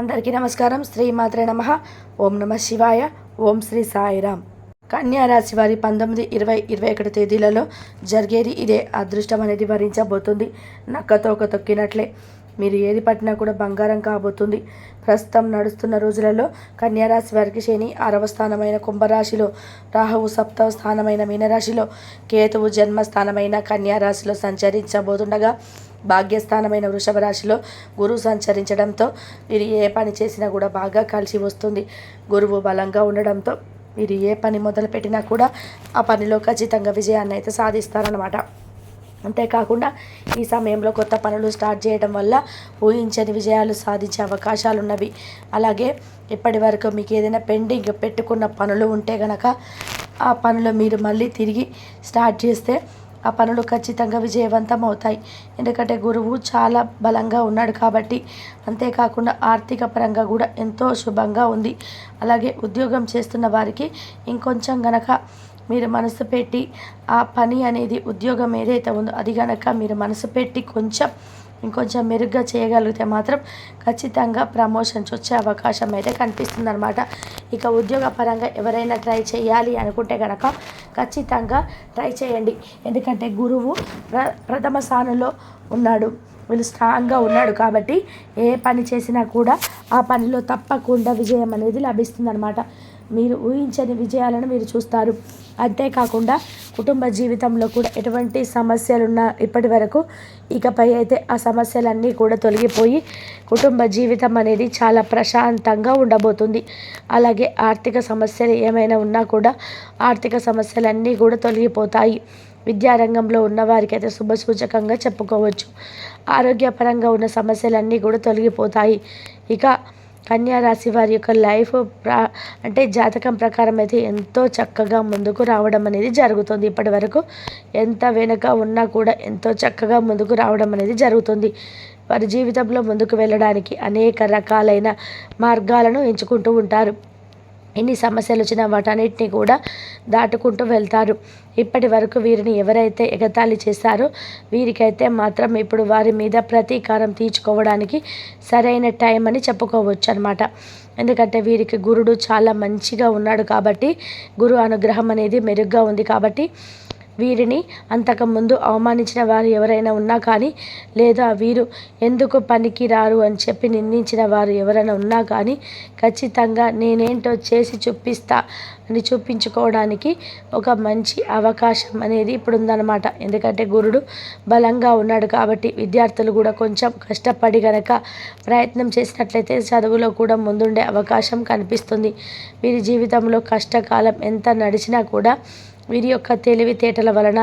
అందరికీ నమస్కారం. శ్రీ మాత్రే నమ. ఓం నమ శివాయ. ఓం శ్రీ సాయిరామ్ కన్యా రాశి వారి పంతొమ్మిది ఇరవై ఇరవై ఒకటి తేదీలలో జరిగేది ఇదే. అదృష్టం అనేది భరించబోతుంది. నక్కతో ఒక తొక్కినట్లే. మీరు ఏది పట్టినా కూడా బంగారం కాబోతుంది. ప్రస్తుతం నడుస్తున్న రోజులలో కన్యారాశి వారికి శని ఆరవ స్థానమైన కుంభరాశిలో రాహువు సప్తవ స్థానమైన మీనరాశిలో కేతువు జన్మస్థానమైన కన్యారాశిలో సంచరించబోతుండగా భాగ్యస్థానమైన వృషభ రాశిలో గురువు సంచరించడంతో మీరు ఏ పని చేసినా కూడా బాగా కలిసి వస్తుంది. గురువు బలంగా ఉండడంతో మీరు ఏ పని మొదలుపెట్టినా కూడా ఆ పనిలో ఖచ్చితంగా విజయాన్ని అయితే సాధిస్తారనమాట అంతేకాకుండా ఈ సమయంలో కొత్త పనులు స్టార్ట్ చేయడం వల్ల ఊహించని విజయాలు సాధించే అవకాశాలు ఉన్నవి అలాగే ఇప్పటి వరకు మీకు ఏదైనా పెండింగ్ పెట్టుకున్న పనులు ఉంటే గనక ఆ పనులు మీరు మళ్ళీ తిరిగి స్టార్ట్ చేస్తే ఆ పనులు ఖచ్చితంగా విజయవంతం అవుతాయి. ఎందుకంటే గురువు చాలా బలంగా ఉన్నాడు కాబట్టి అంతేకాకుండా ఆర్థిక పరంగా కూడా ఎంతో శుభంగా ఉంది. అలాగే ఉద్యోగం చేస్తున్న వారికి ఇంకొంచెం గనక మీరు మనసు పెట్టి ఆ పని అనేది ఉద్యోగం ఏదైతే ఉందో అది కనుక మీరు మనసు పెట్టి కొంచెం ఇంకొంచెం మెరుగ్గా చేయగలిగితే మాత్రం ఖచ్చితంగా ప్రమోషన్స్ వచ్చే అవకాశం అయితే కనిపిస్తుంది అనమాట ఇక ఉద్యోగ పరంగా ఎవరైనా ట్రై చేయాలి అనుకుంటే కనుక ఖచ్చితంగా ట్రై చేయండి. ఎందుకంటే గురువు ప్ర ప్రథమ స్థానంలో ఉన్నాడు. వీళ్ళు స్ట్రాంగ్గా ఉన్నాడు కాబట్టి ఏ పని చేసినా కూడా ఆ పనిలో తప్పకుండా విజయం అనేది లభిస్తుందన్నమాట. మీరు ఊహించని విజయాలను మీరు చూస్తారు. అంతేకాకుండా కుటుంబ జీవితంలో కూడా ఎటువంటి సమస్యలున్నా ఇప్పటి వరకు ఇకపై అయితే ఆ సమస్యలన్నీ కూడా తొలగిపోయి కుటుంబ జీవితం అనేది చాలా ప్రశాంతంగా ఉండబోతుంది. అలాగే ఆర్థిక సమస్యలు ఏమైనా ఉన్నా కూడా ఆర్థిక సమస్యలన్నీ కూడా తొలగిపోతాయి. విద్యారంగంలో ఉన్న వారికైతే శుభసూచకంగా చెప్పుకోవచ్చు. ఆరోగ్యపరంగా ఉన్న సమస్యలన్నీ కూడా తొలగిపోతాయి. ఇక కన్యారాశి వారి యొక్క లైఫ్ ప్రా అంటే జాతకం ప్రకారం అయితే ఎంతో చక్కగా ముందుకు రావడం అనేది జరుగుతుంది. ఇప్పటి వరకు ఎంత వెనుక ఉన్నా కూడా ఎంతో చక్కగా ముందుకు రావడం అనేది జరుగుతుంది. వారి జీవితంలో ముందుకు వెళ్ళడానికి అనేక రకాలైన మార్గాలను ఎంచుకుంటూ ఉంటారు. ఎన్ని సమస్యలు వచ్చినా వాటన్నిటిని కూడా దాటుకుంటూ వెళ్తారు. ఇప్పటి వరకు వీరిని ఎవరైతే ఎగతాళి చేశారో వీరికైతే మాత్రం ఇప్పుడు వారి మీద ప్రతీకారం తీర్చుకోవడానికి సరైన టైం అని చెప్పుకోవచ్చు అనమాట ఎందుకంటే వీరికి గురుడు చాలా మంచిగా ఉన్నాడు కాబట్టి గురు అనుగ్రహం అనేది మెరుగ్గా ఉంది కాబట్టి వీరిని అంతకుముందు అవమానించిన వారు ఎవరైనా ఉన్నా కానీ లేదా వీరు ఎందుకు పనికి రారు అని చెప్పి నిందించిన వారు ఎవరైనా ఉన్నా కానీ ఖచ్చితంగా నేనేంటో చేసి చూపిస్తా అని చూపించుకోవడానికి ఒక మంచి అవకాశం అనేది ఇప్పుడు ఉందన్నమాట ఎందుకంటే గురుడు బలంగా ఉన్నాడు కాబట్టి విద్యార్థులు కూడా కొంచెం కష్టపడి గనక ప్రయత్నం చేసినట్లయితే చదువులో కూడా ముందుండే అవకాశం కనిపిస్తుంది. వీరి జీవితంలో కష్టకాలం ఎంత నడిచినా కూడా వీరి యొక్క తెలివితేటల వలన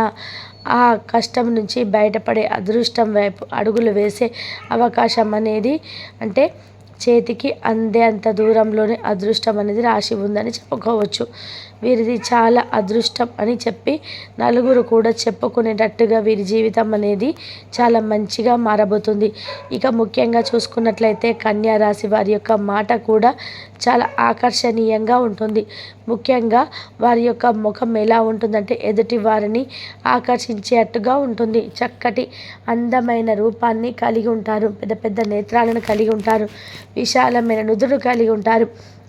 ఆ కష్టం నుంచి బయటపడే అదృష్టం వైపు అడుగులు వేసే అవకాశం అనేది అంటే చేతికి అందే అంత దూరంలోనే అదృష్టం అనేది రాసి ఉందని చెప్పుకోవచ్చు. వీరిది చాలా అదృష్టం అని చెప్పి నలుగురు కూడా చెప్పుకునేటట్టుగా వీరి జీవితం అనేది చాలా మంచిగా మారబోతుంది. ఇక ముఖ్యంగా చూసుకున్నట్లయితే కన్యా రాశి వారి యొక్క మాట కూడా చాలా ఆకర్షణీయంగా ఉంటుంది. ముఖ్యంగా వారి యొక్క ముఖం ఎలా ఉంటుందంటే ఎదుటి వారిని ఆకర్షించేట్టుగా ఉంటుంది. చక్కటి అందమైన రూపాన్ని కలిగి ఉంటారు. పెద్ద పెద్ద నేత్రాలను కలిగి ఉంటారు. విశాలమైన నుదురు కలిగి ఉంటారు.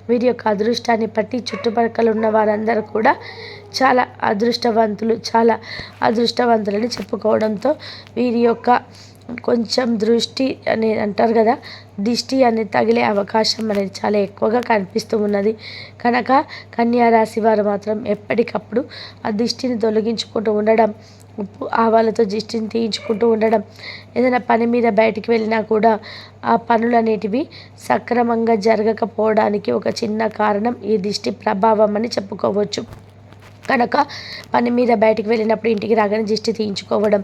వీరి యొక్క అదృష్టాన్ని బట్టి చుట్టుపక్కల ఉన్న వారందరూ కూడా చాలా అదృష్టవంతులు చాలా అదృష్టవంతులని చెప్పుకోవడంతో వీరి యొక్క కొంచెం దృష్టి అని అంటారు కదా దిష్టి అనేది తగిలే అవకాశం అనేది చాలా ఎక్కువగా కనిపిస్తూ ఉన్నది. కనుక కన్యా రాశి వారు మాత్రం ఎప్పటికప్పుడు ఆ దిష్టిని తొలగించుకుంటూ ఉండడం ఉప్పు ఆవాలతో దిష్టిని తీయించుకుంటూ ఉండడం ఏదైనా పని మీద బయటికి వెళ్ళినా కూడా ఆ పనులు అనేటివి సక్రమంగా జరగకపోవడానికి ఒక చిన్న కారణం ఈ దిష్టి ప్రభావం అని చెప్పుకోవచ్చు. కనుక పని మీద బయటికి వెళ్ళినప్పుడు ఇంటికి రాగానే దిష్టి తీయించుకోవడం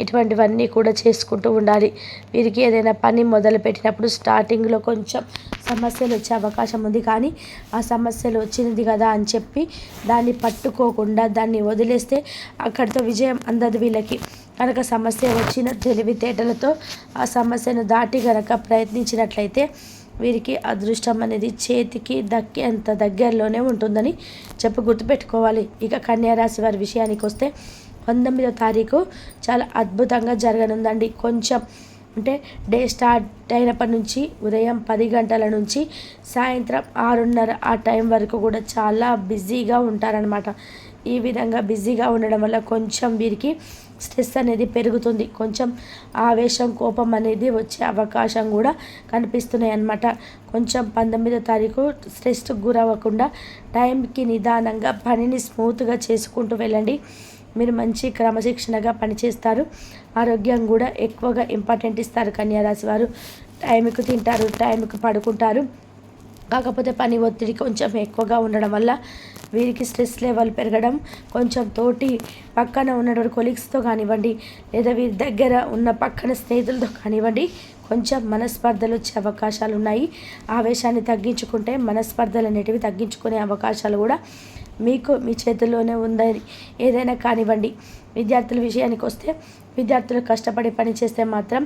ఇటువంటివన్నీ కూడా చేసుకుంటూ ఉండాలి. వీరికి ఏదైనా పని మొదలు పెట్టినప్పుడు స్టార్టింగ్లో కొంచెం సమస్యలు వచ్చే అవకాశం ఉంది. కానీ ఆ సమస్యలు వచ్చినది కదా అని చెప్పి దాన్ని పట్టుకోకుండా దాన్ని వదిలేస్తే అక్కడితో విజయం అందదు వీళ్ళకి. కనుక సమస్య వచ్చిన తెలివితేటలతో ఆ సమస్యను దాటి కనుక ప్రయత్నించినట్లయితే వీరికి అదృష్టం అనేది చేతికి దక్కేంత దగ్గరలోనే ఉంటుందని చెప్పి గుర్తుపెట్టుకోవాలి. ఇక కన్యారాశి వారి విషయానికి వస్తే పంతొమ్మిదో తారీఖు చాలా అద్భుతంగా జరగనుందండి. కొంచెం అంటే డే స్టార్ట్ అయినప్పటి నుంచి ఉదయం పది గంటల నుంచి సాయంత్రం ఆరున్నర ఆ టైం వరకు కూడా చాలా బిజీగా ఉంటారనమాట ఈ విధంగా బిజీగా ఉండడం వల్ల కొంచెం వీరికి స్ట్రెస్ అనేది పెరుగుతుంది. కొంచెం ఆవేశం కోపం అనేది వచ్చే అవకాశం కూడా కనిపిస్తున్నాయి అన్నమాట. కొంచెం పంతొమ్మిదో తారీఖు స్ట్రెస్కి గురవ్వకుండా టైంకి నిదానంగా పనిని స్మూత్గా చేసుకుంటూ వెళ్ళండి. మీరు మంచి క్రమశిక్షణగా పనిచేస్తారు. ఆరోగ్యం కూడా ఎక్కువగా ఇంపార్టెంట్ ఇస్తారు కన్యారాశి వారు. టైంకు తింటారు టైంకి పడుకుంటారు. కాకపోతే పని ఒత్తిడి కొంచెం ఎక్కువగా ఉండడం వల్ల వీరికి స్ట్రెస్ లెవెల్ పెరగడం కొంచెం తోటి పక్కన ఉన్నటువంటి కొలీగ్స్తో కానివ్వండి లేదా వీరి దగ్గర ఉన్న పక్కన స్నేహితులతో కానివ్వండి కొంచెం మనస్పర్ధలు వచ్చే అవకాశాలు ఉన్నాయి. ఆవేశాన్ని తగ్గించుకుంటే మనస్పర్ధలు అనేటివి తగ్గించుకునే అవకాశాలు కూడా మీకు మీ చేతుల్లోనే ఉందని ఏదైనా కానివ్వండి. విద్యార్థుల విషయానికి వస్తే విద్యార్థులు కష్టపడి పని చేస్తే మాత్రం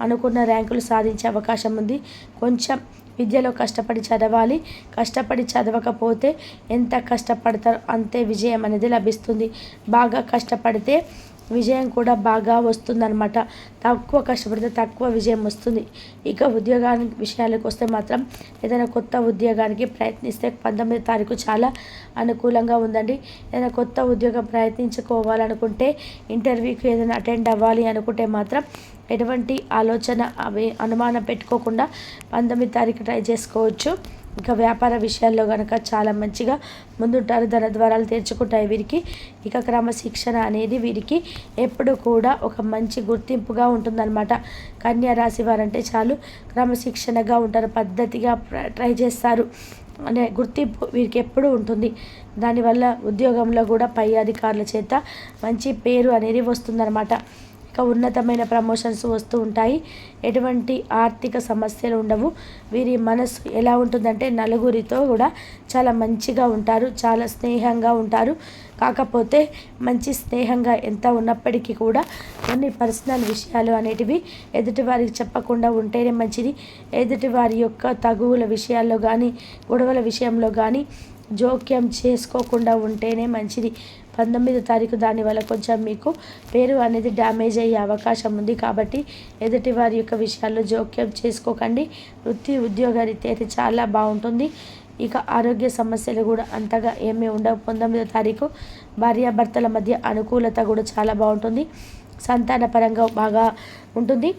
అనుకున్న ర్యాంకులు సాధించే అవకాశం ఉంది. కొంచెం విద్యలో కష్టపడి చదవాలి. కష్టపడి చదవకపోతే ఎంత కష్టపడతారో? అంతే విజయం అనేది లభిస్తుంది. బాగా కష్టపడితే విజయం కూడా బాగా వస్తుందన్నమాట. తక్కువ కష్టపడితే తక్కువ విజయం వస్తుంది. ఇక ఉద్యోగానికి విషయాలకు వస్తే మాత్రం ఏదైనా కొత్త ఉద్యోగానికి ప్రయత్నిస్తే పంతొమ్మిది తారీఖు చాలా అనుకూలంగా ఉందండి. ఏదైనా కొత్త ఉద్యోగం ప్రయత్నించుకోవాలనుకుంటే ఇంటర్వ్యూకి ఏదైనా అటెండ్ అవ్వాలి అనుకుంటే మాత్రం ఎటువంటి ఆలోచన అవి అనుమానం పెట్టుకోకుండా పంతొమ్మిది తారీఖు ట్రై చేసుకోవచ్చు. ఇంకా వ్యాపార విషయాల్లో కనుక చాలా మంచిగా ముందుంటారు. ధన ద్వారాలు తెరుచుకుంటాయి వీరికి. ఇక క్రమశిక్షణ అనేది వీరికి ఎప్పుడు కూడా ఒక మంచి గుర్తింపుగా ఉంటుందన్నమాట. కన్యా రాశి వారంటే చాలు క్రమశిక్షణగా ఉంటారు. పద్ధతిగా ట్రై చేస్తారు. అనే గుర్తింపు వీరికి ఎప్పుడూ ఉంటుంది. దానివల్ల ఉద్యోగంలో కూడా పై అధికారుల చేత మంచి పేరు అనేది వస్తుందన్నమాట. ఇంకా ఉన్నతమైన ప్రమోషన్స్ వస్తూ ఉంటాయి. ఎటువంటి ఆర్థిక సమస్యలు ఉండవు. వీరి మనసు ఎలా ఉంటుందంటే నలుగురితో కూడా చాలా మంచిగా ఉంటారు చాలా స్నేహంగా ఉంటారు. కాకపోతే మంచి స్నేహంగా ఎంత ఉన్నప్పటికీ కూడా కొన్ని పర్సనల్ విషయాలు అనేటివి ఎదుటి వారికి చెప్పకుండా ఉంటేనే మంచిది. ఎదుటి వారి యొక్క తగువుల విషయాల్లో కానీ గొడవల విషయంలో కానీ జోక్యం చేసుకోకుండా ఉంటేనే మంచిది. పంతొమ్మిదో తారీఖు దానివల్ల కొంచెం మీకు పేరు అనేది డ్యామేజ్ అయ్యే అవకాశం ఉంది కాబట్టి ఎదుటి వారి యొక్క విషయాల్లో జోక్యం చేసుకోకండి. వృత్తి ఉద్యోగరీత్యా అయితే చాలా బాగుంటుంది. ఇక ఆరోగ్య సమస్యలు కూడా అంతగా ఏమీ ఉండవు. పంతొమ్మిదో తారీఖు భార్యాభర్తల మధ్య అనుకూలత కూడా చాలా బాగుంటుంది. సంతాన పరంగా బాగా ఉంటుంది.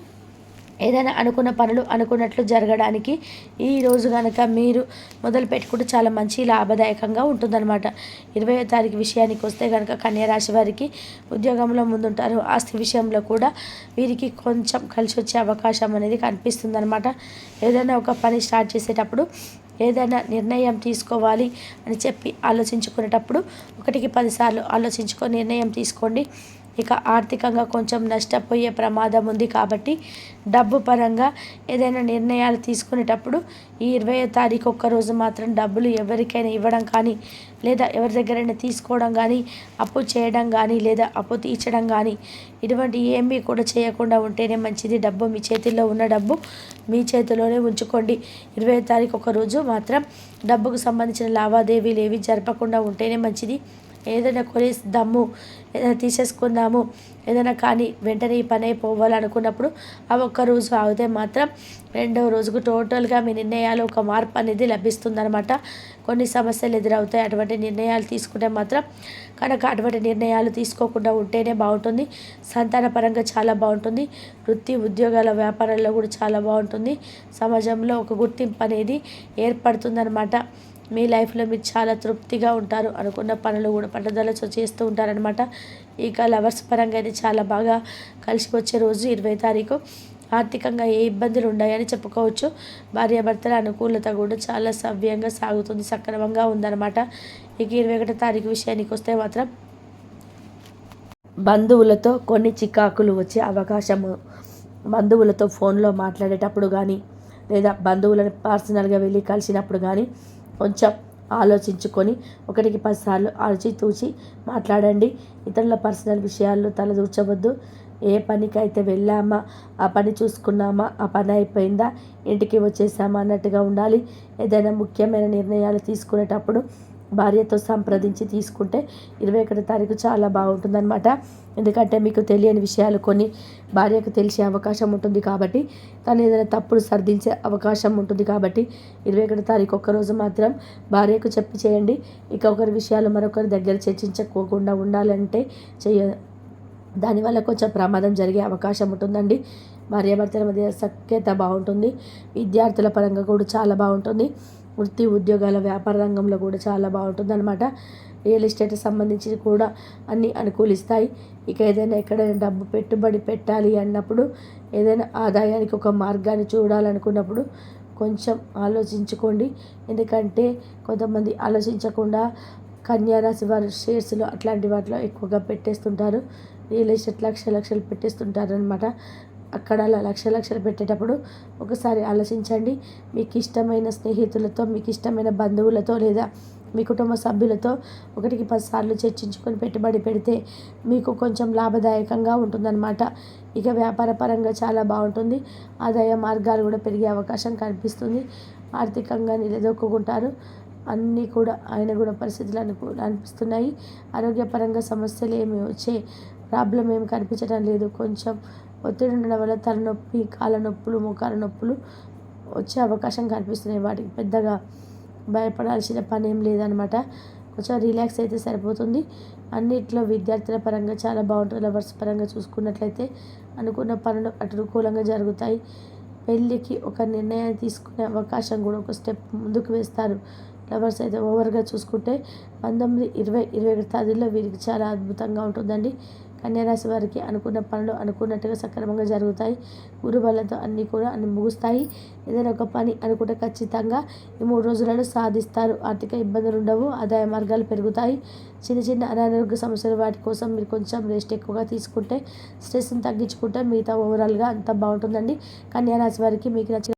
ఏదైనా అనుకున్న పనులు అనుకున్నట్లు జరగడానికి ఈరోజు కనుక మీరు మొదలు పెట్టుకుంటే చాలా మంచి లాభదాయకంగా ఉంటుందన్నమాట. ఇరవై తారీఖు విషయానికి వస్తే కనుక కన్యారాశి వారికి ఉద్యోగంలో ముందుంటారు. ఆస్తి విషయంలో కూడా వీరికి కొంచెం కలిసి వచ్చే అవకాశం అనేది కనిపిస్తుంది అనమాట ఏదైనా ఒక పని స్టార్ట్ చేసేటప్పుడు ఏదైనా నిర్ణయం తీసుకోవాలి అని చెప్పి ఆలోచించుకునేటప్పుడు ఒకటికి పదిసార్లు ఆలోచించుకొని నిర్ణయం తీసుకోండి. ఇక ఆర్థికంగా కొంచెం నష్టపోయే ప్రమాదం ఉంది కాబట్టి డబ్బు పరంగా ఏదైనా నిర్ణయాలు తీసుకునేటప్పుడు ఈ ఇరవై తారీఖు ఒక్కరోజు మాత్రం డబ్బులు ఎవరికైనా ఇవ్వడం కానీ లేదా ఎవరి దగ్గరైనా తీసుకోవడం కానీ అప్పు చేయడం కానీ లేదా అప్పు తీర్చడం కానీ ఇటువంటి ఏమీ కూడా చేయకుండా ఉంటేనే మంచిది. డబ్బు మీ చేతిలో ఉన్న డబ్బు మీ చేతిలోనే ఉంచుకోండి. ఇరవై తారీఖు ఒక రోజు మాత్రం డబ్బుకు సంబంధించిన లావాదేవీలు ఏవి జరపకుండా ఉంటేనే మంచిది. ఏదైనా కొనేద్దాము ఏదైనా తీసేసుకుందాము ఏదైనా కానీ వెంటనే ఈ పని అయిపోవాలనుకున్నప్పుడు ఆ ఒక్క రోజు ఆగితే మాత్రం రెండవ రోజుకు టోటల్గా మీ నిర్ణయాలు ఒక మార్పు అనేది లభిస్తుందనమాట కొన్ని సమస్యలు ఎదురవుతాయి అటువంటి నిర్ణయాలు తీసుకుంటే మాత్రం కనుక అటువంటి నిర్ణయాలు తీసుకోకుండా ఉంటేనే బాగుంటుంది. సంతాన పరంగా చాలా బాగుంటుంది. వృత్తి ఉద్యోగాల వ్యాపారాల్లో కూడా చాలా బాగుంటుంది. సమాజంలో ఒక గుర్తింపు అనేది ఏర్పడుతుందన్నమాట. మీ లైఫ్లో మీరు చాలా తృప్తిగా ఉంటారు అనుకున్న పనులు కూడా పట్టుదలతో చేస్తూ ఉంటారనమాట ఇక లవర్స్ పరంగా అయితే చాలా బాగా కలిసి వచ్చే రోజు ఇరవై తారీఖు. ఆర్థికంగా ఏ ఇబ్బందులు ఉన్నాయని చెప్పుకోవచ్చు. భార్యాభర్తల అనుకూలత కూడా చాలా సవ్యంగా సాగుతుంది సక్రమంగా ఉందన్నమాట. ఇక ఇరవై ఒకటో తారీఖు విషయానికి వస్తే మాత్రం బంధువులతో కొన్ని చికాకులు వచ్చే అవకాశము. బంధువులతో ఫోన్లో మాట్లాడేటప్పుడు కానీ లేదా బంధువులను పర్సనల్గా వెళ్ళి కలిసినప్పుడు కానీ కొంచెం ఆలోచించుకొని ఒకటికి పదిసార్లు ఆచితూచి మాట్లాడండి. ఇతరుల పర్సనల్ విషయాల్లో తలదూర్చవద్దు. ఏ పనికైతే వెళ్ళామా ఆ పని చూసుకున్నామా ఆ పని అయిపోయిందా ఇంటికి వచ్చేసామా అన్నట్టుగా ఉండాలి. ఏదైనా ముఖ్యమైన నిర్ణయాలు తీసుకునేటప్పుడు భార్యతో సంప్రదించి తీసుకుంటే ఇరవై ఒకటో తారీఖు చాలా బాగుంటుందన్నమాట. ఎందుకంటే మీకు తెలియని విషయాలు కొన్ని భార్యకు తెలిసే అవకాశం ఉంటుంది కాబట్టి తను ఏదైనా తప్పుడు సర్దించే అవకాశం ఉంటుంది కాబట్టి ఇరవై ఒకటో తారీఖు ఒక్కరోజు మాత్రం భార్యకు చెప్పి చేయండి. ఇక ఒకరి విషయాలు మరొకరి దగ్గర చర్చించకోకుండా ఉండాలంటే చెయ్య దానివల్ల కొంచెం ప్రమాదం జరిగే అవకాశం ఉంటుందండి. భార్యాభర్తల మధ్య సఖ్యత బాగుంటుంది. విద్యార్థుల పరంగా కూడా చాలా బాగుంటుంది. వృత్తి ఉద్యోగాల వ్యాపార రంగంలో కూడా చాలా బాగుంటుంది అనమాట రియల్ ఎస్టేట్ సంబంధించి కూడా అన్నీ అనుకూలిస్తాయి. ఇక ఏదైనా ఎక్కడైనా డబ్బు పెట్టుబడి పెట్టాలి అన్నప్పుడు ఏదైనా ఆదాయానికి ఒక మార్గాన్ని చూడాలనుకున్నప్పుడు కొంచెం ఆలోచించుకోండి. ఎందుకంటే కొంతమంది ఆలోచించకుండా కన్యారాశి వారు షేర్స్లో అట్లాంటి వాటిలో ఎక్కువగా పెట్టేస్తుంటారు. రియల్ ఎస్టేట్ లక్ష లక్షలు పెట్టేస్తుంటారు అనమాట అక్కడ అలా లక్ష లక్షలు పెట్టేటప్పుడు ఒకసారి ఆలోచించండి. మీకు ఇష్టమైన స్నేహితులతో మీకు ఇష్టమైన బంధువులతో లేదా మీ కుటుంబ సభ్యులతో ఒకటికి పదిసార్లు చర్చించుకొని పెట్టుబడి పెడితే మీకు కొంచెం లాభదాయకంగా ఉంటుందన్నమాట. ఇక వ్యాపార పరంగా చాలా బాగుంటుంది. ఆదాయ మార్గాలు కూడా పెరిగే అవకాశం కనిపిస్తుంది. ఆర్థికంగా నిలదొక్కుంటారు అన్నీ కూడా ఆయన కూడా పరిస్థితులు అనుకు అనిపిస్తున్నాయి. ఆరోగ్యపరంగా సమస్యలు ఏమి వచ్చే ప్రాబ్లం ఏమి కనిపించడం లేదు. కొంచెం ఒత్తిడి ఉండడం వల్ల తలనొప్పి కాళ్ళ నొప్పులు మోకాళ్ళ నొప్పులు వచ్చే అవకాశం కనిపిస్తున్నాయి. వాటికి పెద్దగా భయపడాల్సిన పని ఏం లేదనమాట. కొంచెం రిలాక్స్ అయితే సరిపోతుంది. అన్నిట్లో విద్యార్థుల పరంగా చాలా బాగుంటుంది. లవర్స్ పరంగా చూసుకున్నట్లయితే అనుకున్న పనులు అనుకూలంగా జరుగుతాయి. పెళ్ళికి ఒక నిర్ణయం తీసుకునే అవకాశం కూడా ఒక స్టెప్ ముందుకు వేస్తారు. లవర్స్ అయితే ఓవర్గా చూసుకుంటే పంతొమ్మిది ఇరవై ఇరవై ఒకటి తేదీలో వీరికి చాలా అద్భుతంగా ఉంటుందండి. కన్యారాశి వారికి అనుకున్న పనులు అనుకున్నట్టుగా సక్రమంగా జరుగుతాయి. గురు బలంతో అన్నీ కూడా అన్ని ముగుస్తాయి. ఏదైనా ఒక పని అనుకుంటే ఖచ్చితంగా ఈ మూడు రోజులలో సాధిస్తారు. ఆర్థిక ఇబ్బందులు ఉండవు ఆదాయ మార్గాలు పెరుగుతాయి. చిన్న చిన్న అనారోగ్య సమస్యలు వాటి కోసం మీరు కొంచెం రెస్ట్ ఎక్కువగా తీసుకుంటే స్ట్రెస్ని తగ్గించుకుంటే మిగతా ఓవరాల్గా అంత బాగుంటుందండి. కన్యారాశి వారికి మీకు నచ్చిన